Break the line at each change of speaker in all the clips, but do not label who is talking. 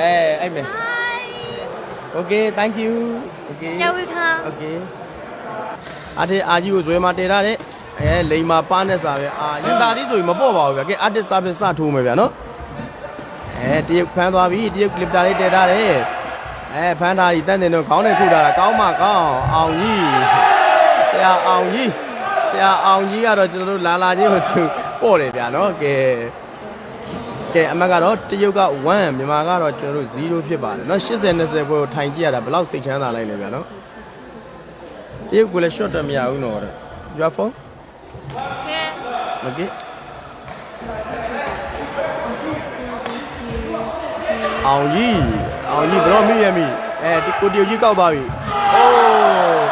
အဲအဲ့မယ် Okay thank you Okay
You're welcome.
Okay အတေအာကြီးကိုဇွဲမှာတည်ထားတဲ့အဲလိန်မာပါနဲ့စာပဲအာရင်တာသီးဆိုရင်မပေါ့ပါဘူးဗျာကဲ artist service စထိုးမယ်ဗျာနော်အဲတရုတ်ဖမ်းသွားပြီတရုတ် clip တာလေးတည်ထားတယ်အဲဖမ်းထားပြီတန်းတင်တော့ခေါင်းနဲ့ခုထားတာကောင်းမှကောင်းအောင်ကြီးဆရာအောင်ကြီးဆရာအောင်ကြီးကတော့ကျွန်တော်တို့လာလာချင်းကိုသူပေါ့တယ်ဗျာနော်ကဲ ကဲအမတ်ကတော့တရုတ်က1မြန်မာကတော့ကျွန်တော်တို့0ဖြစ်ပါတယ်เนาะ80 20ပွဲကိုထိုင်ကြည့်ရတာဘယ်လောက်စိတ်ချမ်းသာလိုက်လဲဗျာနော်တရုတ်ကလည်း short တက်မရဘူးနော်တဲ့ your phone
Yeah.
okay အောင်ကြီးအောင်ကြီးဘယ်တော့မိရမိအဲဒီကိုတီယိုကြီးကောက်ပါပြီအိုး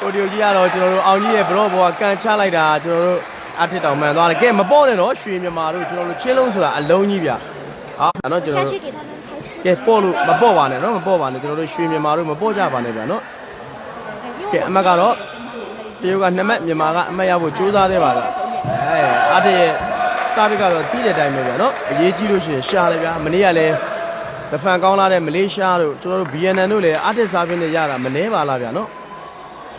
ကိုတီယိုကြီးကတော့ကျွန်တော်တို့အောင်ကြီးရဲ့ဘရော့ဘောကကန်ချလိုက်တာကျွန်တော်တို့ အထစ်တောင်မှန်သွားတယ်ကဲမပေါ့နဲ့တော့ရွှေမြန်မာတို့ကျွန်တော်တို့ချင်းလုံးဆိုတာအလုံးကြီးဗျာဟာအဲ့တော့ကျွန်တော်တို့ကဲပေါ့လို့မပေါ့ပါနဲ့နော်မပေါ့ပါနဲ့ကျွန်တော်တို့ရွှေမြန်မာတို့မပေါ့ကြပါနဲ့ဗျာနော်ကဲအမတ်ကတော့တရုတ်ကနှစ်မက်မြန်မာကအမတ်ရဖို့ကြိုးစားသေးပါလားအဲအထစ်ရဲ့စားပိကတော့တီးတဲ့အတိုင်းပဲဗျာနော်အရေးကြီးလို့ရှိရင်ရှာလေဗျာမနေ့ကလည်းတဖန်ကောင်းလာတဲ့မလေးရှားတို့ကျွန်တော်တို့ BNN တို့လည်းအထစ်စားပိနဲ့ရတာမနှဲပါလားဗျာနော်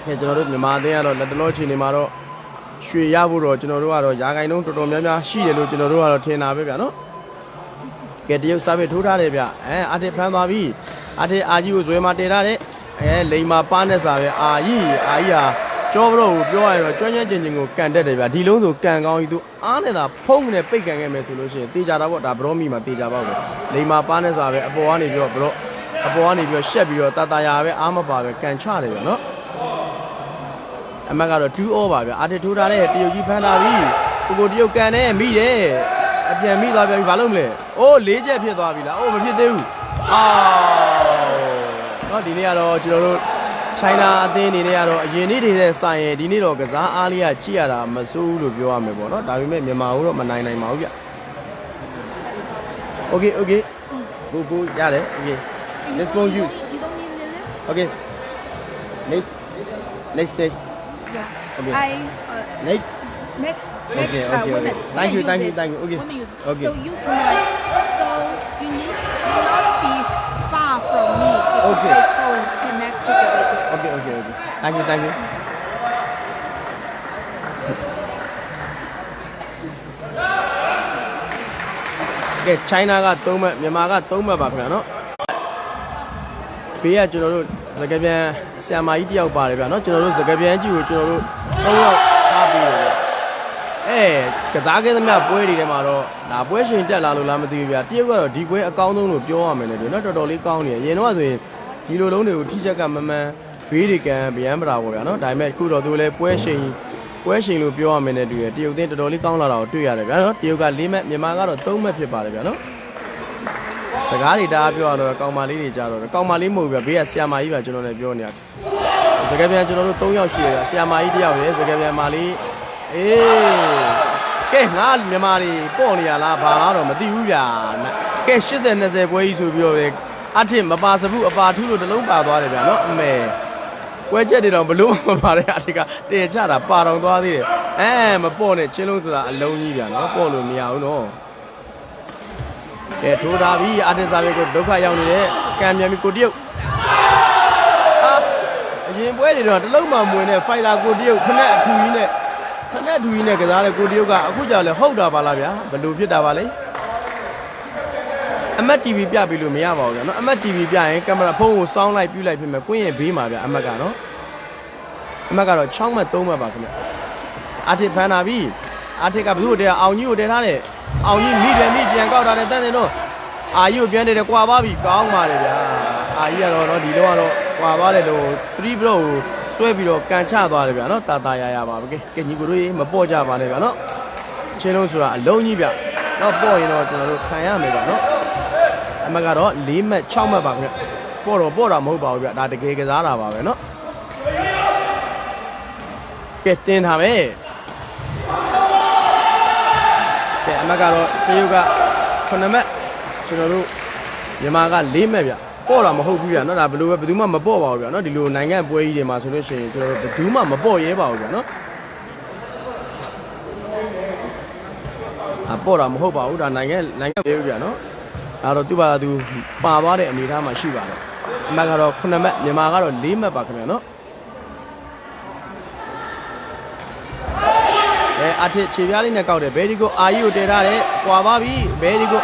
ကဲကျွန်တော်တို့မြန်မာအသင်းကတော့လက်တလောချိန်နေမှာတော့ ရွှေရဖို့တော့ကျွန်တော်တို့ကတော့ယာကိုင်လုံးတော်တော်များများရှိတယ်လို့ကျွန်တော်တို့ကတော့ထင်တာပဲဗျာနော်။ကဲတရုတ်စားပင်းထိုးထားတယ်ဗျ။အဲအာတစ်ဖန်သွားပြီ။အာတစ်အာကြီးကိုဇွဲမှာတည်ထားတဲ့အဲလိန်မာပါနဲ့စားပဲအာကြီးအာကြီးဟာကျောဘရောကိုပြောရရင်တော့ကျွမ်းကျွမ်းကျင်ကျင်ကိုကန်တက်တယ်ဗျာဒီလုံးဆိုကန်ကောင်းကြီးသူအားနဲ့သာဖုံးနဲ့ပိတ်ကန်ခဲ့မယ်ဆိုလို့ရှိရင်တေချာတာပေါ့ဒါဘရောမီမှာတေချာပါပဲလိန်မာပါနဲ့စားပဲအပေါ်ကနေပြီးတော့ဘရောအပေါ်ကနေပြီးတော့ရှက်ပြီးတော့တာတာယာပဲအားမပါပဲကန်ချတယ်ဗျာနော် အမတ်ကတော့2 all ပါဗျာအာတစ်ထိုးထားတဲ့တရုတ်ကြီးဖမ်းလာပြီကိုကိုတရုတ်ကန်နဲ့မိတယ်အပြန်မိသွားပြန်ပြီဘာလုပ်မလဲအိုးလေးချက်ဖြစ်သွားပြီလားအိုးမဖြစ်သေးဘူးအာတော့ဒီနေ့ကတော့ကျွန်တော်တို့ China အသင်းအနေနဲ့ကတော့အရင်နေ့တွေနဲ့ဆိုင်ရင်ဒီနေ့တော့ကစားအားလေးကကြည့်ရတာမစိုးဘူးလို့ပြောရမယ်ပေါ့နော်ဒါပေမဲ့မြန်မာဦးတော့မနိုင်နိုင်ပါဘူးဗျ Okay okay go go ရတယ် okay let's go use
You don't need Lily?
okay next next next Okay.
I uh,
next
next
Okay,
next uh,
okay,
women.
okay. Thank
women
you,
use
thank you,
this.
thank you. Okay.
Women use.
Okay.
So use my. So you need not be far from me. because
Okay.
my phone connect to the radio.
okay okay okay thank you thank you ကဲ China က3မှတ်မြန်မာက3မှတ်ပါခင်ဗျာနော်ဘေးကကျွန်တော်တို့စကားပြန် ဆရာမကြီးတယောက်ပါတယ်ဗျာနော်ကျွန်တော်တို့စကားပြန်ကြီးကိုကျွန်တော်တို့3ယောက်ထားပြီးတယ်ဗျအဲကစားခဲ့သမျှပွဲတွေထဲမှာတော့ဒါပွဲရှင်တက်လာလို့လားမသိဘူးဗျာတရုတ်ကတော့ဒီပွဲအကောင်းဆုံးလို့ပြောရမယ်လေဗျာနော်တော်တော်လေးကောင်းနေတယ်အရင်တော့ဆိုရင်ဒီလိုလုံးတွေကိုထိချက်ကမမှန်ဘေးတွေကံဗျမ်းပတာပေါ့ဗျာနော်ဒါပေမဲ့အခုတော့သူလည်းပွဲရှင်ပွဲရှင်လို့ပြောရမယ်နဲ့တူရတရုတ်သိန်းတော်တော်လေးကောင်းလာတာကိုတွေ့ရတယ်ဗျာနော်တရုတ်က၄မှတ်မြန်မာကတော့၃မှတ်ဖြစ်ပါတယ်ဗျာနော် စကားတွေတအားပြောရတော့ကောင်မလေးတွေကြတော့ကောင်မလေးမဟုတ်ဘူးဗျဘေးကဆရာမကြီးပဲကျွန်တော်လည်းပြောနေတာစကားပြန်ကျွန်တော်တို့၃ယောက်ရှိရတာဆရာမကြီးတစ်ယောက်ရယ်စကားပြန်မလေးအေးကဲငါမြန်မာတွေပေါ့နေရလားဘာလားတော့မသိဘူးဗျာကဲ80 20ပွဲကြီးဆိုပြီးတော့ပဲအထစ်မပါစဘူးအပါထူးလို့တလုံးပါသွားတယ်ဗျာနော်အမေပွဲချက်တွေတော့ဘလို့မပါတဲ့အထစ်ကတည်ချတာပါတော့သွားသေးတယ်အဲမပေါ့နဲ့ချင်းလုံးဆိုတာအလုံးကြီးဗျာနော်ပေါ့လို့မရဘူးနော် ကဲထိုးထားပြီအာတင်စာပဲကိုဒုက္ခရောက်နေတဲ့ကံမြန်ပြီကိုတရုတ်အာအရင်ပွဲတွေတော့တလုံးမှမဝင်တဲ့ဖိုင်တာကိုတရုတ်ခနဲ့အထူကြီးနဲ့ခနဲ့အထူကြီးနဲ့ကစားတဲ့ကိုတရုတ်ကအခုကြောက်လဲဟုတ်တာပါလားဗျာဘယ်လိုဖြစ်တာပါလဲအမတ် TV ပြပြီလို့မရပါဘူးဗျာနော်အမတ် TV ပြရင်ကင်မရာဖုန်းကိုစောင်းလိုက်ပြလိုက်ဖြစ်မယ်ကွင်းရင်ဘေးမှာဗျာအမတ်ကနော်အမတ်ကတော့6မှတ်3မှတ်ပါခင်ဗျအာတစ်ဖန်လာပြီအာတစ်ကဘယ်သူ့ကိုတဲအောင်ကြီးကိုတဲထားတယ် အောင်ကြီးမိတယ်မိပြန်ကောက်ထားတယ်တန်းတယ်တော့အာကြီးကိုပြန်တယ်ကွာပါပြီကောင်းပါလေဗျာအာကြီးကတော့နော်ဒီတော့ကတော့ကွာပါလေတော့3 block ကိုဆွဲပြီးတော့ကန်ချသွားတယ်ဗျာနော်တာတာရရပါပဲကဲကဲညီကိုတို့ရေမပေါ့ကြပါနဲ့ဗျာနော်ချင်းလုံးဆိုတာအလုံးကြီးဗျတော့ပေါ့ရင်တော့ကျွန်တော်တို့ခံရမယ်ဗျာနော် အမတ်ကတော့၄မှတ်6မှတ်ပါခင်ဗျပေါ့တော့ပေါ့တာမဟုတ်ပါဘူးဗျဒါတကယ်ကစားတာပါပဲเนาะကဲတင်ထားမယ် မက်ကတော့တရုတ်က9မက်ကျွန်တော်တို့မြန်မာက၄မက်ဗျပေါ့တာမဟုတ်ဘူးဗျနော်ဒါဘယ်လိုပဲဘယ်သူမှမပေါ့ပါဘူးဗျနော်ဒီလိုနိုင်ငံပွဲကြီးတွေမှာဆိုလို့ရှိရင်ကျွန်တော်တို့ဘယ်သူမှမပေါ့ရဲပါဘူးဗျနော်အပေါ်တာမဟုတ်ပါဘူးဒါနိုင်ငံနိုင်ငံပဲဗျာနော်အဲ့တော့သူ့ဘာသူပါသွားတဲ့အအနေအထားမှာရှိပါတယ်အမက်ကတော့9မက်မြန်မာကတော့၄မက်ပါခင်ဗျာနော် အဲအထစ်ခြေပြားလေးနဲ့ကောက်တယ်ဘယ်ဒီကိုအာကြီးကိုတည်ထားတယ်ကွာပါပြီဘယ်ဒီကို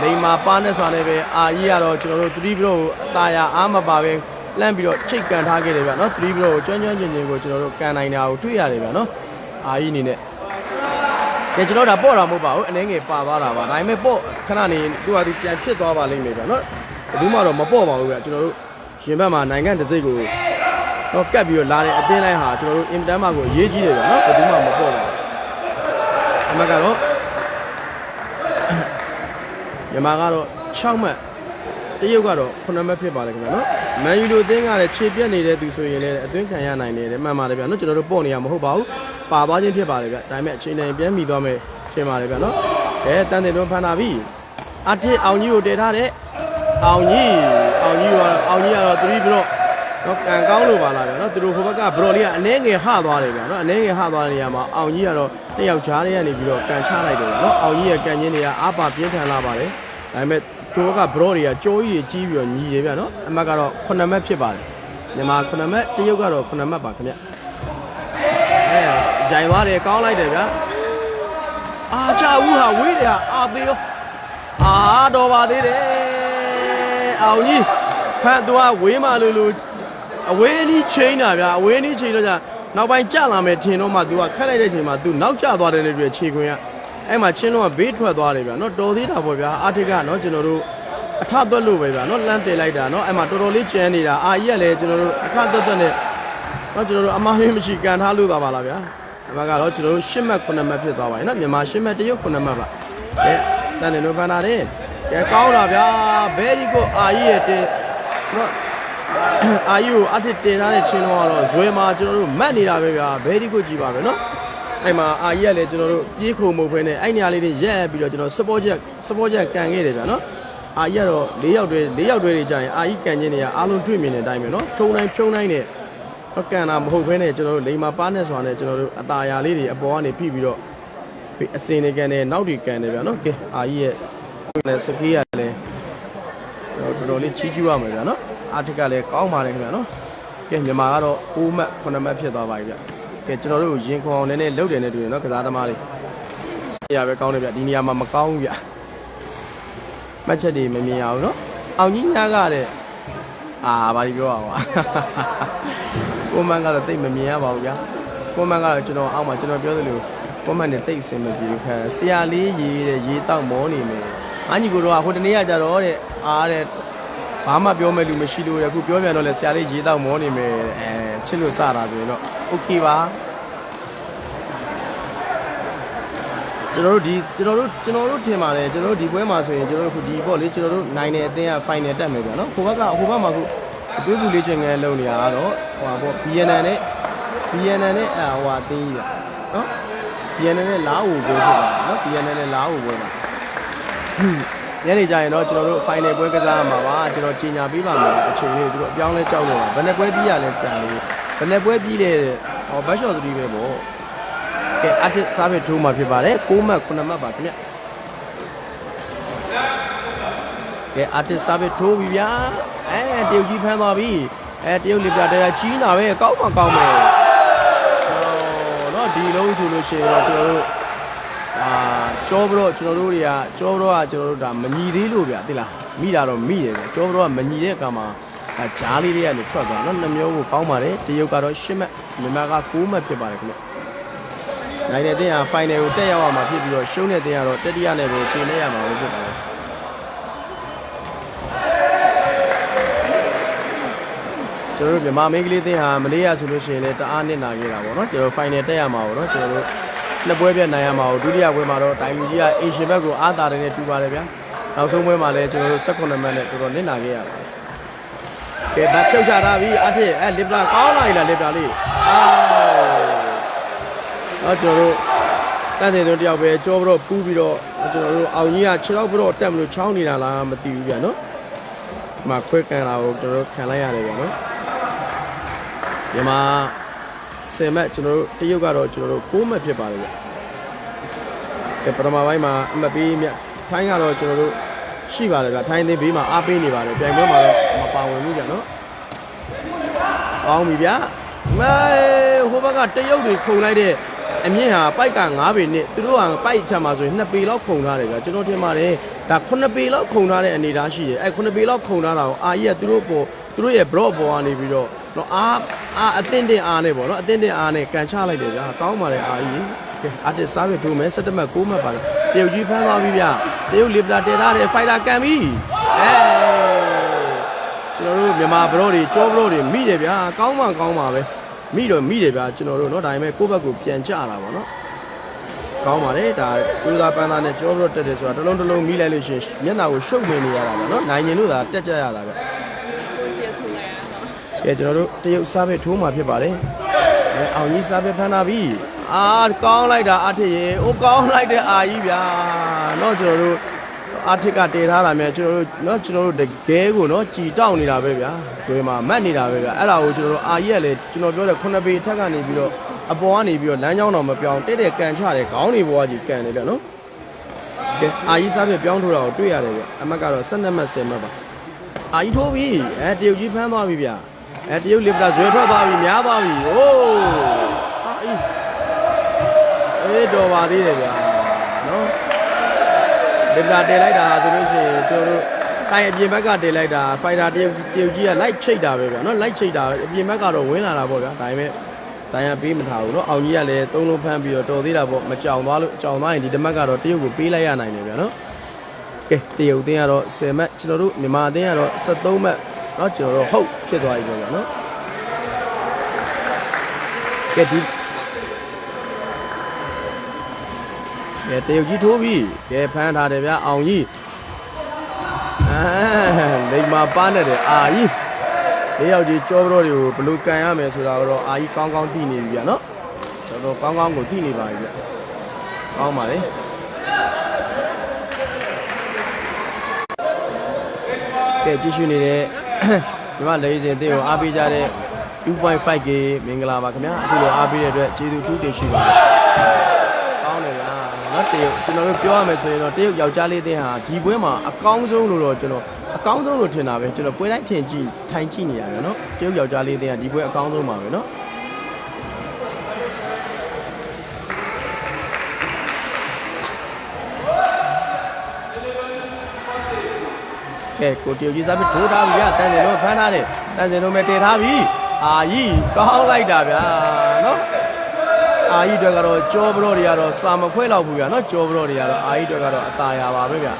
လိန်မာပါနဲ့ဆိုတယ်ပဲအာကြီးကတော့ကျွန်တော်တို့3ဘရိုကိုအตาရအားမပါပဲလှမ်းပြီးတော့ချိတ်ကန်ထားခဲ့တယ်ဗျာနော်3ဘရိုကိုကျွမ်းကျွမ်းကျင်ကျင်ကိုကျွန်တော်တို့ကန်နိုင်တာကိုတွေ့ရတယ်ဗျာနော်အာကြီးအနေနဲ့ကဲကျွန်တော်ဒါပေါ့တာမဟုတ်ပါဘူးအနေငယ်ပါသွားတာပါဒါပေမဲ့ပေါ့ခဏနေသူကသူပြန်ဖြစ်သွားပါလိမ့်မယ်ဗျာနော်ဘယ်သူမှတော့မပေါ့ပါဘူးဗျာကျွန်တော်တို့ရင်ဘက်မှာနိုင်ငံတစ်စိတ်ကိုတော့ကတ်ပြီးတော့လာတဲ့အသင်းတိုင်းဟာကျွန်တော်တို့အင်တန်မာကိုအရေးကြီးတယ်ဗျာနော်ဘယ်သူမှမပေါ့ပါဘူး အမကတော့မြန်မာကတော့6မှတ်တရုတ်ကတော့9မှတ်ဖြစ်ပါလေခင်ဗျာနော်မန်ယူလိုအသင်းကလည်းခြေပြက်နေတဲ့သူဆိုရင်လည်းအသင်းခံရနိုင်တယ်မှန်ပါတယ်ဗျာနော်ကျွန်တော်တို့ပေါ့နေရမှာမဟုတ်ပါဘူးပါသွားခြင်းဖြစ်ပါလေဗျာဒါပေမဲ့အချိန်တိုင်းပြန်မိသွားမယ်ဖြစ်ပါလေဗျာနော်အဲတန်တင်တော့ဖန်တာပြီအတစ်အောင်ကြီးကိုတည်ထားတဲ့အောင်ကြီးအောင်ကြီးကတော့အောင်ကြီးကတော့3ဘရော့ နော်ကန်ကောင်းလို့ပါလားဗျာနော်သူတို့ဟိုဘက်ကဘရော့လေးကအနှဲငယ်ဟသွားတယ်ဗျာနော်အနှဲငယ်ဟသွားတဲ့နေရာမှာအောင်ကြီးကတော့တစ်ယောက်ကြားလေးကနေပြီးတော့ကန်ချလိုက်တယ်ဗျာနော်အောင်ကြီးရဲ့ကန်ချင်းတွေကအားပါပြင်းထန်လာပါတယ်ဒါပေမဲ့သူတို့ကဘရော့တွေကကြိုးကြီးကြီးပြီးတော့ညီတယ်ဗျာနော်အမှတ်ကတော့9မှတ်ဖြစ်ပါတယ်မြန်မာ9မှတ်တရုတ်ကတော့9မှတ်ပါခင်ဗျအဲဂျိုင်သွားတယ်ကောင်းလိုက်တယ်ဗျာအာချဦးဟာဝေးတယ်ဟာအာသေးရောအာတော်ပါသေးတယ်အောင်ကြီးဖတ်သွားဝေးမှလို့လို့ အဝေးနီးချိန်တာဗျာအဝေးနီးချိန်တော့じゃနောက်ပိုင်းကြလာမယ်ထင်တော့မှ तू ကခက်လိုက်တဲ့ချိန်မှာ तू နောက်ကျသွားတယ်လေပြခြေခွင်ကအဲ့မှာချင်းတော့ဘေးထွက်သွားတယ်ဗျာနော်တော်သေးတာပေါ့ဗျာအာထိကနော်ကျွန်တော်တို့အထသွက်လို့ပဲဗျာနော်လမ်းတင်လိုက်တာနော်အဲ့မှာတော်တော်လေးကျန်းနေတာအာကြီးကလည်းကျွန်တော်တို့အထသွက်သွက်နဲ့နော်ကျွန်တော်တို့အမားမင်းမရှိကန်ထားလို့သွားပါလားဗျာအမကတော့ကျွန်တော်တို့10မှတ်9မှတ်ဖြစ်သွားပါပြီနော်မြန်မာ10မှတ်တရုတ်9မှတ်ပါအဲတန်တယ်လို့ဖန်တာတယ်ကဲကောင်းတာဗျာ very good အာကြီးရဲ့တင်နော် အာယူကိုအထစ်တင်ထားတဲ့ချင်းတော့ကတော့ဇွဲမှာကျွန်တော်တို့မတ်နေတာပဲဗျာဘဲဒီကိုကြည့်ပါပဲเนาะအဲ့မှာအာကြီးကလည်းကျွန်တော်တို့ပြေးခုံမှုဖဲနဲ့အဲ့နေရာလေးတွေရက်ပြီးတော့ကျွန်တော်စပေါ်ချက်စပေါ်ချက်ကန်ခဲ့တယ်ဗျာเนาะအာကြီးကတော့၄ယောက်တွဲ၄ယောက်တွဲတွေကြာရင်အာကြီးကန်ချင်းတွေကအားလုံးတွေ့မြင်တဲ့အတိုင်းပဲเนาะထုံတိုင်းဖြုံတိုင်းနဲ့ဟောကန်တာမဟုတ်ဘဲနဲ့ကျွန်တော်တို့လိန်မာပါနဲ့ဆိုတာနဲ့ကျွန်တော်တို့အตาရာလေးတွေအပေါ်ကနေဖိပြီးတော့ဒီအစင်တွေကန်တယ်နောက်တွေကန်တယ်ဗျာเนาะကဲအာကြီးရဲ့လည်းစကေးရလည်း တော်တော်လေးချီးကျူးရမယ်ဗျာနော် အာထစ်ကလည်းကောင်းပါတယ်ခင်ဗျာနော်ကဲမြန်မာကတော့6မှတ်9မှတ်ဖြစ်သွားပါပြီဗျကဲကျွန်တော်တို့ရင်ခွန်အောင်နည်းနည်းလုတ်တယ်နဲ့တူတယ်နော်ကစားသမားလေးနေရာပဲကောင်းတယ်ဗျဒီနေရာမှာမကောင်းဘူးဗျမှတ်ချက်တွေမမြင်ရဘူးနော်အောင်ကြီးညာကတဲ့အာဘာဒီပြောရပါကိုမန်ကတော့တိတ်မမြင်ရပါဘူးဗျာကိုမန်ကတော့ကျွန်တော်အောက်မှာကျွန်တော်ပြောသလိုကိုမန်နဲ့တိတ်အဆင်မပြေဘူးခါဆရာလေးရေးတဲ့ရေးတောက်မောနေမယ်အညီကိုတော့ဟိုတနေ့ကကြတော့တဲ့အားတဲ့ ဘာမှပြောမဲ့လူမရှိလို့အခုပြောပြန်တော့လဲဆရာလေးရေးတော့မောနေမယ်အဲချစ်လို့စတာဆိုရင်တော့ okay ပါကျွန်တော်တို့ဒီကျွန်တော်တို့ကျွန်တော်တို့ထင်ပါတယ်ကျွန်တော်တို့ဒီပွဲမှာဆိုရင်ကျွန်တော်တို့ခုဒီပေါ့လေကျွန်တော်တို့နိုင်တဲ့အသင်းက final တက်မယ်ဗျာနော်ဟိုဘက်ကဟိုဘက်မှာခုအတွေးကူလေးချင်ငယ်လုံနေရတော့ဟိုပေါ့ BNN နဲ့ BNN နဲ့အာဟိုအသင်းကြီးနော် BNN နဲ့လာအိုပွဲဖြစ်တာနော် BNN နဲ့လာအိုပွဲပါ ညနေကျရင်တော့ကျွန်တော်တို့ final ပွဲကစားရမှာပါကျွန်တော်ကြီးညာပေးပါမယ်အချိန်လေးသူတို့အပြောင်းလဲကြောက်လို့ပါဘယ်နဲ့ပွဲပြီးရလဲဆရာလေးဘယ်နဲ့ပွဲပြီးလဲဟောဘတ်ရှော့3ပဲပေါ့ကဲအတစ်စားပဲထိုးမှာဖြစ်ပါတယ်6မှတ်9မှတ်ပါခင်ဗျကဲအတစ်စားပဲထိုးပြီဗျာအဲတရုတ်ကြီးဖမ်းသွားပြီအဲတရုတ်လီပြတရားကြီးနာပဲကောင်းမှကောင်းမယ်ဟောတော့ဒီလုံးဆိုလို့ရှိရင်တော့ကျွန်တော်တို့ အာကြောဘရော့ကျွန်တော်တို့တွေကကြောဘရော့ကကျွန်တော်တို့ဒါမညီသေးလို့ဗျာသိလားမိတာတော့မိတယ်ဗျာကြောဘရော့ကမညီတဲ့အခါမှာဒါဂျားလေးတွေကနေထွက်သွားတော့နှမျိုးကိုကောင်းပါတယ်တရုတ်ကတော့10မှတ်မြန်မာက9မှတ်ဖြစ်ပါတယ်ခင်ဗျနိုင်တဲ့တင်းဟာ final ကိုတက်ရောက်ရမှာဖြစ်ပြီးတော့ရှုံးတဲ့တင်းကတော့တတိယနဲ့ပဲချိန်နေရမှာဖြစ်ပါတယ်ကျွန်တော်တို့မြန်မာမိန်းကလေးတင်းဟာမလေးရဆိုလို့ရှိရင်လည်းတအားနစ်နာခဲ့တာပေါ့နော်ကျွန်တော် final တက်ရမှာပေါ့နော်ကျွန်တော်တို့ နှစ်ပွဲပြတ်နိုင်ရမှာကိုဒုတိယပွဲမှာတော့တိုင်မူကြီးကအင်ရှင်ဘက်ကိုအားတာတယ်နဲ့တူပါတယ်ဗျာနောက်ဆုံးပွဲမှာလည်းကျွန်တော်တို့18မှတ်နဲ့တော်တော်နစ်နာခဲ့ရပါတယ်ကဲဒါဖြုတ်ချတာပြီအထက်အဲလစ်ပလာကောင်းလာပြီလားလစ်ပလာလေးအာတော့ကျွန်တော်တို့တန်းတဲ့သူတယောက်ပဲကြောပြီးတော့ပူးပြီးတော့ကျွန်တော်တို့အောင်ကြီးက6တော့ပြီးတော့တက်မလို့ချောင်းနေတာလားမသိဘူးဗျာနော်ဒီမှာခွဲကန်လာကိုကျွန်တော်တို့ခံလိုက်ရတယ်ဗျာနော်ဒီမှာ ဆယ်မှတ်ကျွန်တော်တို့တရုတ်ကတော့ကျွန်တော်တို့6မှတ်ဖြစ်ပါတယ်ဗျ။အဲပထမပိုင်းမှာအမှတ်ပေးမြတ်ထိုင်းကတော့ကျွန်တော်တို့ရှိပါတယ်ဗျထိုင်းသေးဘေးမှာအားပေးနေပါတယ်ပြိုင်ပွဲမှာတော့မပါဝင်ဘူးဗျနော်ကောင်းပြီဗျမဲဟိုဘက်ကတရုတ်တွေခုန်လိုက်တဲ့အမြင့်ဟာပိုက်က9ပေနဲ့သူတို့ကပိုက်ချမှာဆိုရင်2ပေလောက်ခုန်ထားတယ်ဗျကျွန်တော်ထင်ပါတယ်ဒါ9ပေလောက်ခုန်ထားတဲ့အနေအထားရှိတယ်အဲ9ပေလောက်ခုန်ထားတာကိုအာကြီးကသူတို့ပေါ်သူတို့ရဲ့ broad ပေါ်ကနေပြီးတော့နော်အာ အာအတင်းတင်းအားနဲ့ပေါ့နော်အတင်းတင်းအားနဲ့ကန်ချလိုက်တယ်ဗျာကောင်းပါတယ်အာကြီးကဲအာတစ်စားပဲထိုးမယ်17မှတ်6မှတ်ပါတယ်တရုတ်ကြီးဖမ်းသွားပြီဗျတရုတ်လီပလာတဲထားတယ်ဖိုင်တာကန်ပြီအဲကျွန်တော်တို့မြန်မာဘရော့တွေကြောဘရော့တွေမိတယ်ဗျာကောင်းမှကောင်းပါပဲမိတော့မိတယ်ဗျာကျွန်တော်တို့เนาะဒါပေမဲ့ကိုယ့်ဘက်ကိုပြန်ကြတာပေါ့နော်ကောင်းပါလေဒါကျိုးသားပန်းသားနဲ့ကြောဘရော့တက်တယ်ဆိုတာတစ်လုံးတစ်လုံးမိလိုက်လို့ရှိရင်မျက်နှာကိုရှုပ်နေနေရတာပေါ့နော်နိုင်ရင်တို့သာတက်ကြရတာဗျ ကဲကျွန်တော်တို့တရုတ်စားပဲထိုးမှာဖြစ်ပါတယ်အဲအောင်ကြီးစားပဲဖမ်းတာပြီအာကောင်းလိုက်တာအထစ်ရေအိုးကောင်းလိုက်တဲ့အာကြီးဗျာเนาะကျွန်တော်တို့အာထစ်ကတည်ထားတာမြဲကျွန်တော်တို့เนาะကျွန်တော်တို့တကယ်ကိုเนาะကြည်တောက်နေတာပဲဗျာကျွေးမှာမတ်နေတာပဲဗျာအဲ့ဒါကိုကျွန်တော်တို့အာကြီးကလည်းကျွန်တော်ပြောတဲ့ခုနှစ်ပေထက်ကနေပြီးတော့အပေါ်ကနေပြီးတော့လမ်းကြောင်းတော်မပြောင်းတက်တဲ့ကန်ချတဲ့ခေါင်းတွေပေါ်ကကြီးကန်နေဗျာနော်ကဲအာကြီးစားပြပြောင်းထိုးတာကိုတွေ့ရတယ်ဗျအမတ်ကတော့12မှတ်10မှတ်ပါအာကြီးထိုးပြီအဲတရုတ်ကြီးဖမ်းသွားပြီဗျာ အဲတရုတ်လီဗရာဇွဲထွက်သွားပြီများသွားပြီဟိုးဟာအေးအေးတော်ပါသေးတယ်ဗျာနော်လီဗရာတည်လိုက်တာဆိုလို့ရှိရင်တို့တို့တိုင်အပြင်ဘက်ကတည်လိုက်တာဖိုင်တာတရုတ်တရုတ်ကြီးကလိုက်ချိတ်တာပဲဗျာနော်လိုက်ချိတ်တာအပြင်ဘက်ကတော့ဝင်လာတာပေါ့ဗျာဒါပေမဲ့တိုင်ကပေးမထားဘူးနော်အောင်ကြီးကလည်းသုံးလုံးဖမ်းပြီးတော့တော်သေးတာပေါ့မကြောင်သွားလို့ကြောင်သွားရင်ဒီဓမတ်ကတော့တရုတ်ကိုပေးလိုက်ရနိုင်တယ်ဗျာနော်ကဲတရုတ်အသင်းကတော့10မှတ်ကျွန်တော်တို့မြန်မာအသင်းကတော့73မှတ် เนาะကျွန်တော်တို့ဟုတ်ဖြစ်သွားပြီပေါ့ဗျာเนาะကဲဒီကဲတရုတ်ကြီးထိုးပြီကဲဖမ်းထားတယ်ဗျာအောင်ကြီးအာလိမ္မာပါနဲ့တယ်အာကြီး လေးယောက်ကြီးကြောဘရောတွေကိုဘယ်လိုကန်ရမယ်ဆိုတာတော့အာကြီးကောင်းကောင်းသိနေပြီဗျာနော်တော်တော်ကောင်းကောင်းကိုသိနေပါပြီဗျကောင်းပါလေကဲကြည့်ရှုနေတဲ့ ဒီမှာလေးစင်တင်းကိုအားပေးကြတဲ့ 2.5K မင်္ဂလာပါခင်ဗျာအခုလိုအားပေးတဲ့အတွက်ကျေးဇူးထူးတင်ရှိပါတယ်ကောင်းတယ်ဗျာနော်တရုတ်ကျွန်တော်တို့ပြောရမယ်ဆိုရင်တော့တရုတ်ယောက်ျားလေးတင်းဟာဒီပွဲမှာအကောင်းဆုံးလို့တော့ကျွန်တော်အကောင်းဆုံးလို့ထင်တာပဲကျွန်တော်ပွဲတိုင်းထင်ကြည့်ထိုင်ကြည့်နေရတယ်နော်တရုတ်ယောက်ျားလေးတင်းကဒီပွဲအကောင်းဆုံးပါပဲနော် ကဲကိုတရုတ်ကြီးစားပြီးထိုးထားပြီဗျတန်စင်လုံးဖမ်းထားတယ်တန်စင်လုံးပဲတည်ထားပြီအာကြီးကောင်းလိုက်တာဗျာနော်အာကြီးတွေကတော့ကြောဘရော့တွေကတော့စာမခွဲလောက်ဘူးဗျာနော်ကြောဘရော့တွေကတော့အာကြီးတွေကတော့အตาရပါပဲဗျာ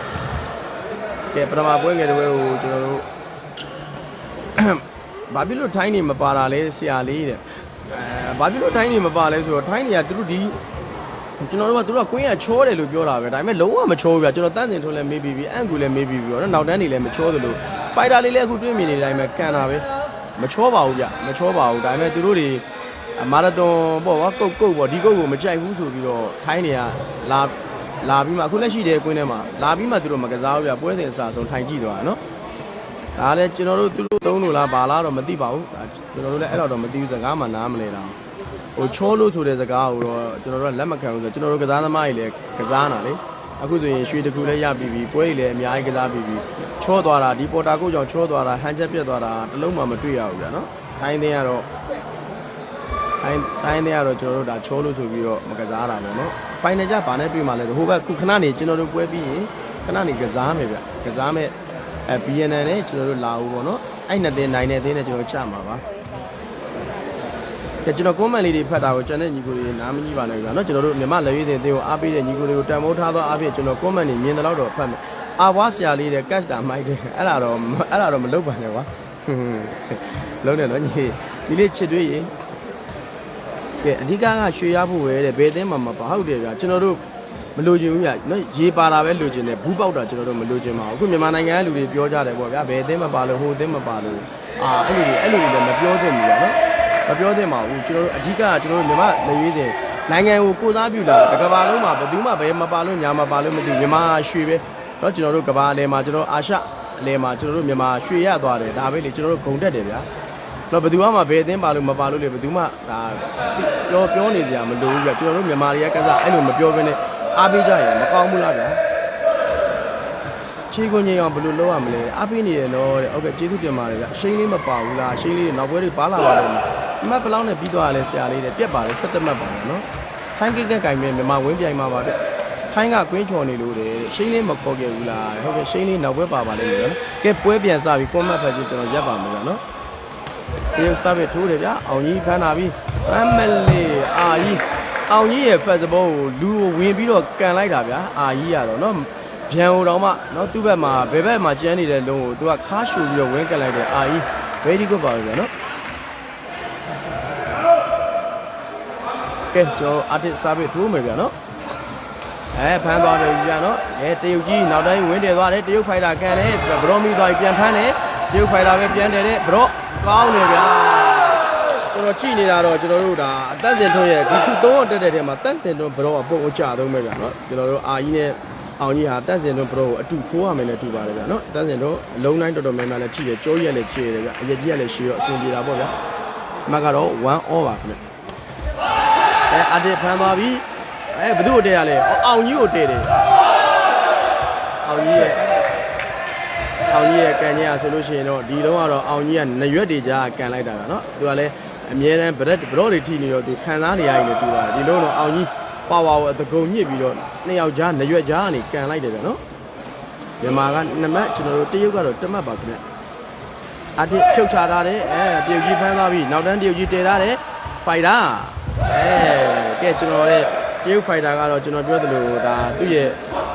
ကဲပထမပွဲငယ်တွေကိုကျွန်တော်တို့ဘာဖြစ်လို့ထိုင်းနေမပါတာလဲဆရာလေးတဲ့အဲဘာဖြစ်လို့ထိုင်းနေမပါလဲဆိုတော့ထိုင်းနေကသူတို့ဒီ ကျွန်တော်တို့ကသူတို့ကကွင်းကချောတယ်လို့ပြောတာပဲဒါပေမဲ့လုံးဝမချောဘူးဗျာကျွန်တော်တန်းစင်ထုံးလည်းမေးပြီးပြီအန်ကူလည်းမေးပြီးပြီပေါ့နော်နောက်တန်းနေလည်းမချောသလိုဖိုက်တာလေးလည်းအခုတွေးမြင်နေတဲ့အတိုင်းပဲကန်တာပဲမချောပါဘူးဗျမချောပါဘူးဒါပေမဲ့သူတို့တွေမာရသွန်ပေါ့ကွာကုတ်ကုတ်ပေါ့ဒီကုတ်ကိုမကြိုက်ဘူးဆိုပြီးတော့ထိုင်းနေကလာလာပြီးမှအခုလက်ရှိတဲ့ကွင်းထဲမှာလာပြီးမှသူတို့မကစားဘူးပြပွဲစဉ်အစားဆုံးထိုင်ကြည့်သွားတာနော်ဒါလည်းကျွန်တော်တို့သူတို့သုံးလို့လားဘာလားတော့မသိပါဘူးဒါကျွန်တော်တို့လည်းအဲ့တော့တော့မသိဘူးစကားမှနားမလဲတာ ဟိုချောလို့ဆိုတဲ့စကားကိုတော့ကျွန်တော်တို့ကလက်မခံဘူးဆိုကျွန်တော်တို့ကစားသမားကြီးလည်းကစားနာလေအခုဆိုရင်ရွှေတကူလည်းရပြီပြီပွဲကြီးလည်းအများကြီးကစားပြီပြီချောသွားတာဒီပေါ်တာကိုကြောင့်ချောသွားတာဟန်ချက်ပြက်သွားတာတစ်လုံးမှမတွေ့ရဘူးဗျာနော်ထိုင်းသေးကတော့တိုင်းတိုင်းတွေကတော့ကျွန်တော်တို့ဒါချောလို့ဆိုပြီးတော့မကစားတာပေါ့နော်။ final ကြဘာနဲ့တွေ့မှလဲဟိုဘက်ခုခဏနေကျွန်တော်တို့ပွဲပြီးရင်ခဏနေကစားမယ်ဗျ။ကစားမယ်အဲ BNN နဲ့ကျွန်တော်တို့လာဦးပေါ့နော်။အဲ့နှစ်သင်းနိုင်တဲ့သင်းနဲ့ကျွန်တော်ချမှာပါ။ ကဲကျွန်တော် comment လေးတွေဖတ်တာကိုကျွန်တဲ့ညီကိုတွေနားမကြီးပါနဲ့ဗျာနော်ကျွန်တော်တို့မြန်မာလက်ရွေးတဲ့သင်းကိုအားပေးတဲ့ညီကိုတွေကိုတန်ဖိုးထားသောအားဖြင့်ကျွန်တော် comment တွေမြင်တဲ့လောက်တော့ဖတ်မယ်။အာဝါဆရာလေးတဲ့ catch တာမိုက်တယ်အဲ့ဒါတော့အဲ့ဒါတော့မလုပ်ပါနဲ့ကွာ။လုံးတယ်နော်ညီဒီလေးချစ်တွေ့ရင်ကဲအဓိကကရွှေရဖို့ပဲတဲ့ဘယ်အသင်းမှမပါဟုတ်တယ်ဗျာကျွန်တော်တို့မလိုချင်ဘူးဗျာနော်ရေပါတာပဲလိုချင်တယ်ဘူးပေါက်တာကျွန်တော်တို့မလိုချင်ပါဘူးအခုမြန်မာနိုင်ငံကလူတွေပြောကြတယ်ပေါ့ဗျာဘယ်အသင်းမပါလို့ဟိုအသင်းမပါလို့အာအဲ့လိုတွေအဲ့လိုတွေလည်းမပြောသင့်ဘူးဗျာနော် မပြောသင့်ပါဘူးကျွန်တော်တို့အဓိကကကျွန်တော်တို့မြန်မာလက်ရွေးတဲ့နိုင်ငံကိုကိုစားပြုလာတကဘာလုံးမှာဘယ်သူမှဘယ်မပါလို့ညာမပါလို့မသိဘူးမြန်မာရွှေပဲနော်ကျွန်တော်တို့ကဘာအလဲမှာကျွန်တော်အာရှအလဲမှာကျွန်တော်တို့မြန်မာရွှေရသွားတယ်ဒါပဲလေကျွန်တော်တို့ဂုံတက်တယ်ဗျာတော့ဘယ်သူမှဘယ်အသင်းပါလို့မပါလို့လေဘယ်သူမှဒါပြောပြောနေစရာမလိုဘူးပြကျွန်တော်တို့မြန်မာတွေကကစားအဲ့လိုမပြောဘဲနဲ့အားပေးကြရင်မကောင်းဘူးလားဗျာခြေကိုငိမ်အောင်ဘယ်လိုလုပ်ရမလဲအပိနေရနော်တဲ့ဟုတ်ကဲ့ကျေးဇူးတင်ပါတယ်ဗျရှိန်လေးမပါဘူးလားရှိန်လေးနောက်ပွဲတွေပါလာပါလိမ့်မယ် အမတ်ဘလောက်နဲ့ပြီးသွားရလဲဆရာလေးတဲ့ပြက်ပါလေ17မှတ်ပါလေနော်ထိုင်းကိကက်ကင်ပဲမြန်မာဝင်းပြိုင်မှာပါဗျထိုင်းကကွင်းချော်နေလို့တဲ့ရှိန်းလေးမခေါ်ခဲ့ဘူးလားဟုတ်ကဲ့ရှိန်းလေးနောက်ဘက်ပါပါလိမ့်မယ်နော်ကဲပွဲပြန်စပြီးကွန်မတ်ဖက်ကြီးကျွန်တော်ရက်ပါမယ်ဗျနော်တရုတ်စားပဲထိုးတယ်ဗျအောင်ကြီးခန်းလာပြီးအမလေးအာကြီးအောင်ကြီးရဲ့ဖက်စဘောကိုလူကိုဝင်ပြီးတော့ကန်လိုက်တာဗျာအာကြီးရတော့နော်ဗျံဟိုတောင်မှနော်သူ့ဘက်မှာဘယ်ဘက်မှာကျန်းနေတဲ့လုံးကိုသူကခါရှူပြီးတော့ဝင်းကန်လိုက်တယ်အာကြီး very good ပါပဲဗျာနော် ကဲကျွန်တော်အာတစ်စားပြီးထိုးမယ်ဗျာနော်အဲဖမ်းသွားတယ်ဗျာနော်အဲတရုတ်ကြီးနောက်တိုင်းဝင်တယ်သွားတယ်တရုတ်ဖိုင်တာကန်တယ်ဘရော့မီသွားပြီးပြန်ဖမ်းတယ်တရုတ်ဖိုင်တာပဲပြန်တယ်တဲ့ဘရော့ကောင်းတယ်ဗျာကျွန်တော်ကြည့်နေတာတော့ကျွန်တော်တို့ဒါအသက်စင်ထွန်းရဲ့ဒီခုသုံးအောင်တက်တဲ့ထဲမှာတန့်စင်ထွန်းဘရော့အပုတ်အကြသုံးမယ်ဗျာနော်ကျွန်တော်တို့အာကြီးနဲ့အောင်ကြီးဟာတန့်စင်တို့ဘရိုကိုအတူခိုးရမယ်လည်းတူပါတယ်ဗျာနော်တန့်စင်တို့အလုံးတိုင်းတော်တော်များများလည်းထိတယ်ကြောရက်လည်းချေတယ်ဗျာအရက်ကြီးကလည်းရှည်ရောအဆင်ပြေတာပေါ့ဗျာအမကတော့1 over ခင်ဗျ အဲအတစ်ဖမ်းသွားပြီအဲဘသူ့ကိုတည့်ရလဲအော်အောင်ကြီးကိုတည့်တယ်အောင်ကြီးရဲ့အောင်ကြီးရဲ့ကန်ကြီးอ่ะဆိုလို့ရှိရင်တော့ဒီလုံးကတော့အောင်ကြီးကနရွက်တွေကြားကန်လိုက်တာဗျာနော်သူကလည်းအမြဲတမ်းဗရက်ဘရော့တွေထိနေတော့သူခံစားနေရရင်လည်းတူပါတယ်ဒီလုံးတော့အောင်ကြီးပါဝါကိုအတကုံညစ်ပြီးတော့နှစ်ယောက်ကြားနရွက်ကြားကနေကန်လိုက်တယ်ဗျာနော်မြန်မာကနှစ်မှတ်ကျွန်တော်တို့တရုတ်ကတော့တစ်မှတ်ပါခင်ဗျအတစ်ဖြုတ်ချထားတယ်အဲတရုတ်ကြီးဖမ်းသွားပြီနောက်တန်းတရုတ်ကြီးတည်ထားတယ်ဖိုက်တာအဲ ကဲကျွန်တော်ရဲ့တရုတ်ဖိုက်တာကတော့ကျွန်တော်ပြောသလိုဒါသူ့ရဲ့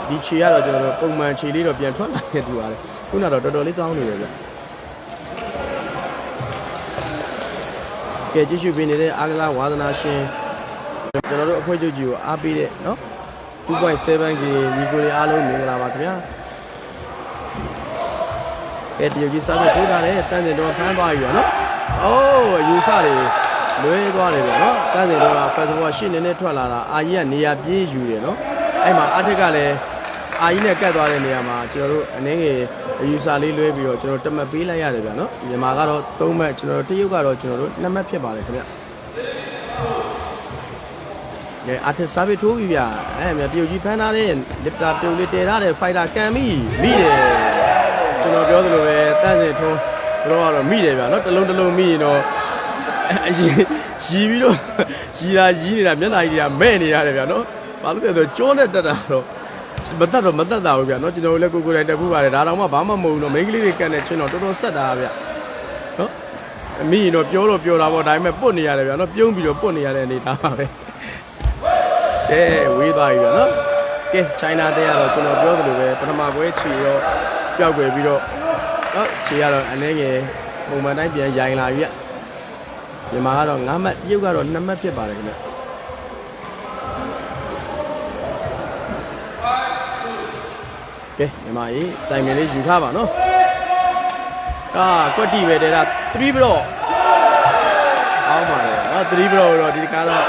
ဒီခြေကတော့ကျွန်တော်တို့ပုံမှန်ခြေလေးတော့ပြန်ထွက်လာခဲ့တူပါတယ်ခုနကတော့တော်တော်လေးကောင်းနေတယ်ဗျကဲကြည့်ရှုပေးနေတဲ့အားကစားဝါသနာရှင်ကျွန်တော်တို့အဖွဲ့ချုပ်ကြီးကိုအားပေးတဲ့နော် 2.7K ညီကိုတွေအားလုံးမင်္ဂလာပါခင်ဗျာကဲတရုတ်ကြီးစားဖို့ထိုးထားတယ်တန်းစင်တော့ဖမ်းသွားပြီပါနော်အိုးအယူဆတွေ လွဲသွားတယ်ဗျာနော်တန်းစင်တော့ဖက်စဘောရှင်းနေနဲ့ထွက်လာတာအာကြီးကနေရာပြေးယူတယ်နော်အဲ့မှာအထက်ကလည်းအာကြီးနဲ့ကတ်သွားတဲ့နေရာမှာကျွန်တော်တို့အနေငယ်အယူဆလေးလွဲပြီးတော့ကျွန်တော်တမတ်ပေးလိုက်ရတယ်ဗျာနော်မြန်မာကတော့3မှတ်ကျွန်တော်တို့တရုတ်ကတော့ကျွန်တော်တို့2မှတ်ဖြစ်ပါတယ်ခင်ဗျာကဲအာတစ်စာပေထိုးပြီဗျအဲမြတရုတ်ကြီးဖမ်းထားတဲ့လစ်တာတူလေးတည်ထားတဲ့ဖိုက်တာကန်ပြီမိတယ်ကျွန်တော်ပြောသလိုပဲတန့်စင်ထုံးတို့ကတော့မိတယ်ဗျနော်တစ်လုံးတစ်လုံးမိရင်တော့အ ရင်ရီပြီးတော့ရီတာရီနေတာမျက်နှာကြီးတွေကမဲ့နေရတယ်ဗျနော်ဘာလို့လဲဆိုတော့ကျိုးနဲ့တက်တာတော့မတက်တော့မတက်တာဘူးဗျနော်ကျွန်တော်တို့လည်းကိုကိုယ်တိုင်တက်ဖို့ပါတယ်ဒါတော့မှဘာမှမဟုတ်ဘူးနော်မိန်းကလေးတွေကန်တဲ့ချင်းတော့တော်တော်ဆက်တာဗျနော်အမိရင်တော့ပြောတော့ပြောတာပေါ့ဒါပေမဲ့ပုတ်နေရတယ်ဗျနော်ပြုံးပြီးတော့ပုတ်နေရတဲ့အနေသားပါပဲကဲဝေးသွားပြီဗျာနော်ကဲ China တဲ့ကတော့ကျွန်တော်ပြောသလိုပဲပထမပွဲချီရောပျောက်ွယ်ပြီးတော့နော်ချီကတော့အနေငယ်ပုံမှန်တိုင်းပြန်ရိုင်လာပြီဗျ မြန်မာကတော့9မှတ်တရုတ်ကတော့2မှတ်ဖြစ်ပါတယ်ခင်ဗျကဲမြန်မာကြီးတိုင်ပင်လေးယူထားပါနော်ကာကွက်တီပဲတဲ့က3ဘလော့အောင်းပါလေနော်3ဘလော့တော့ဒီတကားတော့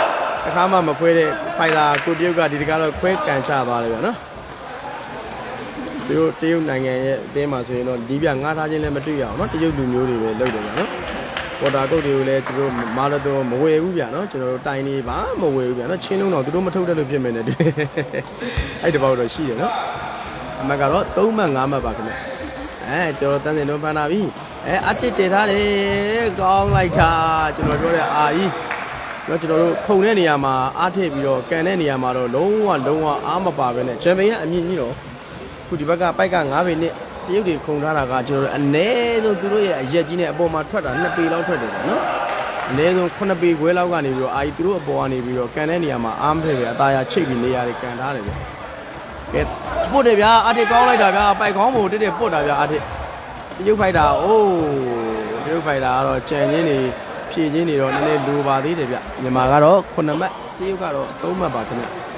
တစ်ခါမှမခွဲတဲ့ဖိုင်လာကိုတရုတ်ကဒီတကားတော့ခွဲကန်ချသွားတယ်ဗျာနော်သူတို့တရုတ်နိုင်ငံရဲ့အသင်းမှာဆိုရင်တော့ဒီပြငားထားခြင်းလည်းမတွေ့ရအောင်နော်တရုတ်လူမျိုးတွေပဲလုပ်တယ်ဗျာနော် ပေါ်တာကုတ်တွေကိုလည်းသူတို့မာရသွန်မဝယ်ဘူးဗျာနော်ကျွန်တော်တို့တိုင်နေပါမဝယ်ဘူးဗျာနော်ချင်းလုံးတော့သူတို့မထုတ်တယ်လို့ဖြစ်မယ်နဲ့တူအဲ့တပေါက်တော့ရှိတယ်နော်အမကတော့3မှတ်5မှတ်ပါခင်ဗျအဲကျွန်တော်တန်းစင်တော့ဖန်တာပြီအဲအတစ်တည်ထားတယ်ကောင်းလိုက်တာကျွန်တော်ပြောတဲ့အာကြီးတော့ကျွန်တော်တို့ခုံတဲ့နေရာမှာအားထည့်ပြီးတော့ကန်တဲ့နေရာမှာတော့လုံးဝလုံးဝအားမပါပဲနဲ့ချန်ပီယံအမြင့်ကြီးတော့ခုဒီဘက်ကပိုက်က9ပေနဲ့ တရုတ်တွေခုံထားတာကကျွန်တော်တို့အနည်းဆုံးသူတို့ရဲ့အရက်ကြီးနဲ့အပေါ်မှာထွက်တာ2ပေလောက်ထွက်တယ်နော်အနည်းဆုံး9ပေခွဲလောက်ကနေပြီးတော့အာကြီးသူတို့အပေါ်ကနေပြီးတော့ကန်တဲ့နေရာမှာအားမထည့်ပဲအသားရချိတ်ပြီးနေရာတွေကန်ထားတယ်ဗျကဲပုတ်တယ်ဗျာအားထည့်ကောင်းလိုက်တာဗျာပိုက်ကောင်းဖို့တက်တက်ပုတ်တာဗျာအားထည့်တရုတ်ဖိုက်တာအိုးတရုတ်ဖိုက်တာကတော့ကြံချင်းနေဖြည့်ချင်းနေတော့နည်းနည်းလိုပါသေးတယ်ဗျမြန်မာကတော့9မှတ်တရုတ်ကတော့3မှတ်ပါခင်ဗျ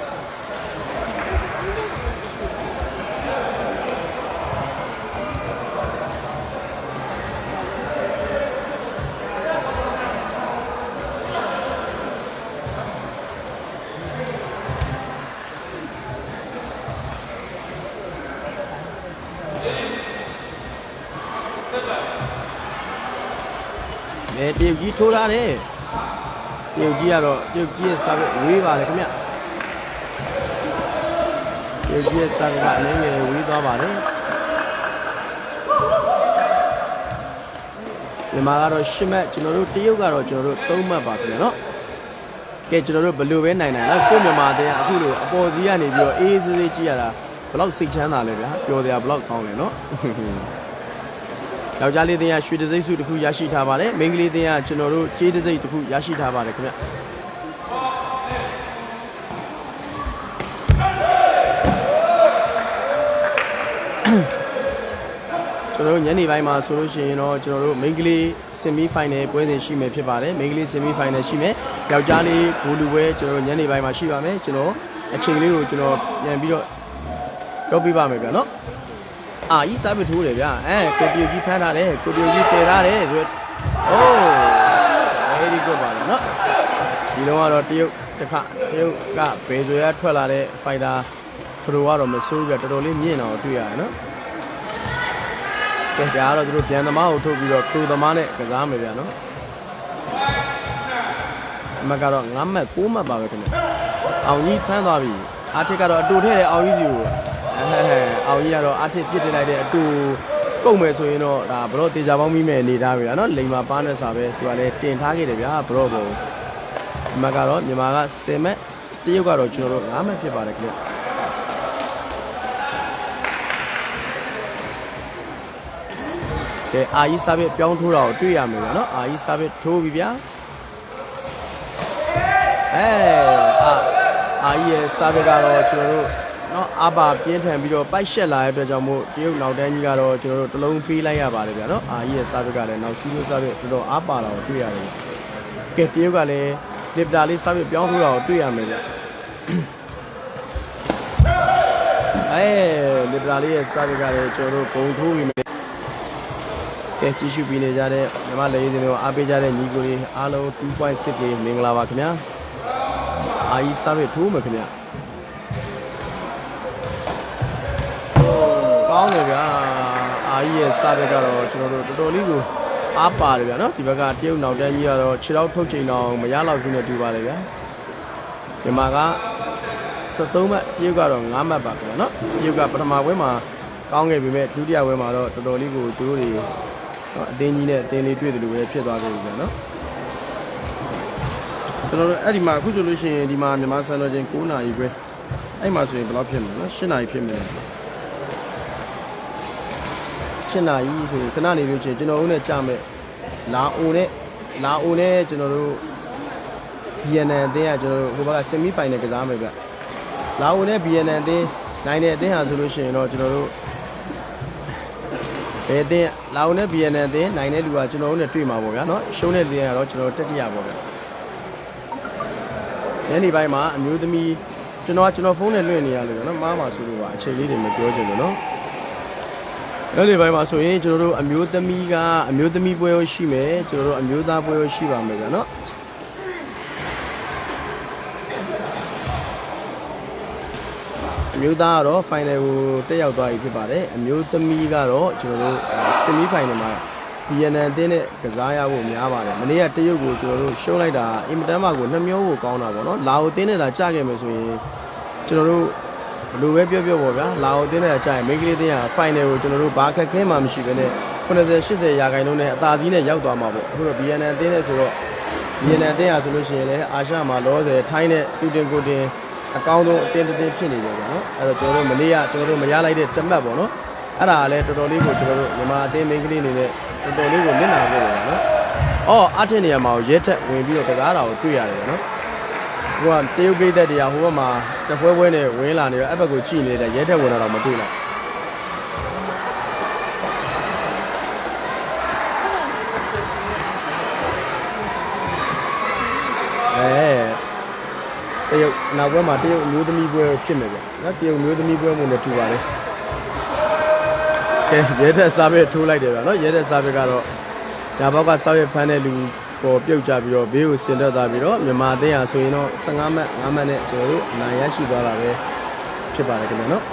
ရုပ်ကြီးထိုးထားတယ်တရုပ်ကြီးကတော့တရုပ်ကြီးရဲ့စာပဲဝေးပါလေခင်ဗျတရုပ်ကြီးရဲ့စာပဲအနည်းငယ်ဝေးသွားပါလေမြန်မာကတော့၈မှတ်ကျွန်တော်တို့တရုတ်ကတော့ကျွန်တော်တို့၃မှတ်ပါခင်ဗျနော်ကဲကျွန်တော်တို့ဘလို့ပဲနိုင်နိုင်လားကိုမြန်မာတဲ့အခုလိုအပေါ်စီးကနေပြီးတော့အေးအေးဆေးဆေးကြည့်ရတာဘလောက်စိတ်ချမ်းသာလဲဗျာပျော်စရာဘလောက်ကောင်းလဲနော် ယောက်ျားလေးတင်ကရွှေတံစိမ့်စုတစ်ခုရရှိထားပါတယ်မိန်းကလေးတင်ကကျွန်တော်တို့ကြေးတံစိမ့်တစ်ခုရရှိထားပါတယ်ခင်ဗျကျွန်တော်တို့ညနေပိုင်းမှာဆိုလို့ရှိရင်တော့ကျွန်တော်တို့မိန်းကလေးဆီမီဖိုင်နယ်ပွဲစဉ်ရှိမယ်ဖြစ်ပါတယ်မိန်းကလေးဆီမီဖိုင်နယ်ရှိမယ်ယောက်ျားလေးဘူလူပွဲကျွန်တော်တို့ညနေပိုင်းမှာရှိပါမယ်ကျွန်တော်အချိန်လေးကိုကျွန်တော်ပြန်ပြီးတော့ပြောပြပါမယ်ဗျာနော် အာကြီးစားပစ်ထိုးတယ်ဗျာအဲကိုပြူကြီးဖမ်းထားတယ်ကိုပြူကြီးတည်ထားတယ်ဆိုတော့အိုး very good ပါလေနော်ဒီလုံးကတော့တရုတ်တစ်ခါတရုတ်ကဘေဇွေရထွက်လာတဲ့ fighter ပရိုကတော့မဆိုးကြတော်တော်လေးမြင့်တော့တွေ့ရတယ်နော်ကဲဒါကတော့သူတို့ပြန်သမားကိုထုတ်ပြီးတော့ခရိုသမားနဲ့ကစားမယ်ဗျာနော်အမကတော့9မှတ်9မှတ်ပါပဲခင်ဗျအောင်ကြီးဖမ်းသွားပြီအာထစ်ကတော့အတူထည့်တဲ့အောင်ကြီးစီကိုအဲဟဲဟဲ အောင်ကြီးကတော့အထစ်ပြစ်တင်လိုက်တဲ့အတူကုန်မယ်ဆိုရင်တော့ဒါဘရော့တေချာပေါင်းမိမဲ့အနေထားပဲဗျာနော်လိန်မာပါနဲ့စာပဲသူကလည်းတင်ထားခဲ့တယ်ဗျာဘရော့ပုံဒီမှာကတော့မြန်မာက10မဲ့တရုတ်ကတော့ကျွန်တော်တို့9မဲ့ဖြစ်ပါတယ်ခင်ဗျကဲအာကြီးစာပဲပြောင်းထိုးတာကိုတွေ့ရမယ်ဗျာနော်အာကြီးစာပဲထိုးပြီဗျာအဲအာအာကြီးရဲ့စာပဲကတော့ကျွန်တော်တို့ နော်အပါပြင်းထန်ပြီးတော့ပိုက်ရှက်လာတဲ့အတွက်ကြောင့်မို့တရုတ်နောက်တန်းကြီးကတော့ကျွန်တော်တို့တစ်လုံးပေးလိုက်ရပါတယ်ဗျာနော်အာကြီးရဲ့စားဘက်ကလည်းနောက်စီးလို့စားဘက်တော်တော်အားပါတာကိုတွေ့ရတယ်ကဲတရုတ်ကလည်းလစ်တာလေးစားဘက်ပြောင်းထိုးတာကိုတွေ့ရမယ်ဗျအဲလစ်တာလေးရဲ့စားဘက်ကလည်းကျွန်တော်တို့ဂုံထိုးပြီးမယ်ကဲကြည့်ရှုပြီးနေကြတဲ့မြမလေးတွေအားပေးကြတဲ့ညီကိုတွေအားလုံး2.6လေးမင်္ဂလာပါခင်ဗျာအာကြီးစားဘက်ထိုးမယ်ခင်ဗျာ ကောင်းတယ်ဗျာအာကြီးရဲ့စားတဲ့ကတော့ကျွန်တော်တို့တော်တော်လေးကိုအားပါတယ်ဗျာနော်ဒီဘက်ကတရုတ်နောက်တန်းကြီးကတော့ခြေထောက်ထုတ်ချိန်တော့မရတော့ဘူးနဲ့တူပါလေဗျာမြန်မာက73မှတ်တရုတ်ကတော့9မှတ်ပါဗျာနော်တရုတ်ကပထမပွဲမှာကောင်းခဲ့ပြီမဲ့ဒုတိယပွဲမှာတော့တော်တော်လေးကိုသူတို့တွေနော်အတင်းကြီးနဲ့အတင်းလေးတွေ့တယ်လို့ပဲဖြစ်သွားခဲ့ပြီဗျာနော်ကျွန်တော်တို့အဲ့ဒီမှာအခုဆိုလို့ရှိရင်ဒီမှာမြန်မာစံတော်ချိန်9နာရီပဲအဲ့မှာဆိုရင်ဘယ်လောက်ဖြစ်မလဲနော်10နာရီဖြစ်မယ် 8နာရီဆိုရင်ခဏနေလို့ချင်းကျွန်တော်တို့နဲ့ကြမဲ့လာအိုနဲ့လာအိုနဲ့ကျွန်တော်တို့ဗီယက်နမ်အသင်းကကျွန်တော်တို့ဟိုဘက်ကဆီမီဖိုင်နယ်ကစားမယ်ဗျလာအိုနဲ့ဗီယက်နမ်အသင်းနိုင်တဲ့အသင်းဟာဆိုလို့ရှိရင်တော့ကျွန်တော်တို့ဘယ်အသင်းလာအိုနဲ့ဗီယက်နမ်အသင်းနိုင်တဲ့လူကကျွန်တော်တို့နဲ့တွေ့မှာပေါ့ဗျာနော်ရှုံးတဲ့လူကတော့ကျွန်တော်တို့တက်တရပေါ့ဗျာညနေပိုင်းမှာအမျိုးသမီးကျွန်တော်ကကျွန်တော်ဖုန်းနဲ့လွှင့်နေရလို့နော်မားမှာဆိုလို့ပါအချိန်လေးတွေမပြောချင်ဘူးနော် အဲ့ဒီဘက်မှာဆိုရင်ကျွန်တော်တို့အမျိုးသမီးကအမျိုးသမီးပွဲရောရှိမယ်ကျွန်တော်တို့အမျိုးသားပွဲရောရှိပါမယ်ဗျာနော်အမျိုးသားကတော့ final ကိုတက်ရောက်သွားပြီဖြစ်ပါတယ်အမျိုးသမီးကတော့ကျွန်တော်တို့ semi final မှာ BNN အသင်းနဲ့ကစားရဖို့များပါတယ်မနေ့ကတရုတ်ကိုကျွန်တော်တို့ရှုံးလိုက်တာအင်မတန်မှကိုနှမျောဖို့ကောင်းတာပေါ့နော်လာအိုအသင်းနဲ့သာကြခဲ့မယ်ဆိုရင်ကျွန်တော်တို့ ဘယ်လိုပဲပြောပြောပေါ့ဗျာလာအောင်တင်းတဲ့ကြာရင်မိန်းကလေးတင်းရ final ကိုကျွန်တော်တို့ဘာခက်ခဲမှမရှိဘဲနဲ့90 80ရာခိုင်နှုန်းနဲ့အသာစီးနဲ့ရောက်သွားမှာပေါ့အခုတော့ BNN အတင်းနဲ့ဆိုတော့ BNN အတင်းရဆိုလို့ရှိရင်လည်းအာရှမှာလောဆယ်ထိုင်းနဲ့တူတင်ကိုတင်အကောင်းဆုံးအတင်းတင်းဖြစ်နေတယ်ပေါ့နော်အဲ့တော့ကျွန်တော်တို့မနေ့ကကျွန်တော်တို့မရလိုက်တဲ့တမတ်ပေါ့နော်အဲ့ဒါကလည်းတော်တော်လေးကိုကျွန်တော်တို့မြန်မာအတင်းမိန်းကလေးအနေနဲ့တော်တော်လေးကိုနစ်နာခဲ့တယ်ပေါ့နော်အော်အထက်နေရာမှာရဲထက်ဝင်ပြီးတော့ကစားတာကိုတွေ့ရတယ်ပေါ့နော် ဟိုကတရုတ်ပိတ်သက်တရားဟိုဘက်မှာတပွဲပွဲနဲ့ဝင်လာနေတော့အဲ့ဘက်ကိုကြည့်နေတဲ့ရဲတက်ဝင်လာတော့မတွေ့လိုက်အဲတရုတ်နောက်ဘက်မှာတရုတ်အမျိုးသမီးပွဲဖြစ်မယ်ဗျနော်တရုတ်အမျိုးသမီးပွဲမှုနဲ့တူပါလေကဲရဲတက်စားပဲထိုးလိုက်တယ်ဗျနော်ရဲတက်စားပဲကတော့ညာဘောက်ကစားရဖမ်းတဲ့လူ ပေါ်ပြုတ်ကြပြီးတော့ဘေးကိုဆင်တက်သွားပြီးတော့မြန်မာအသင်းဟာဆိုရင်တော့15မှတ်5မှတ်နဲ့ကျွန်တော်တို့အနိုင်ရရှိသွားတာပဲဖြစ်ပါတယ်ခင်ဗျာနော်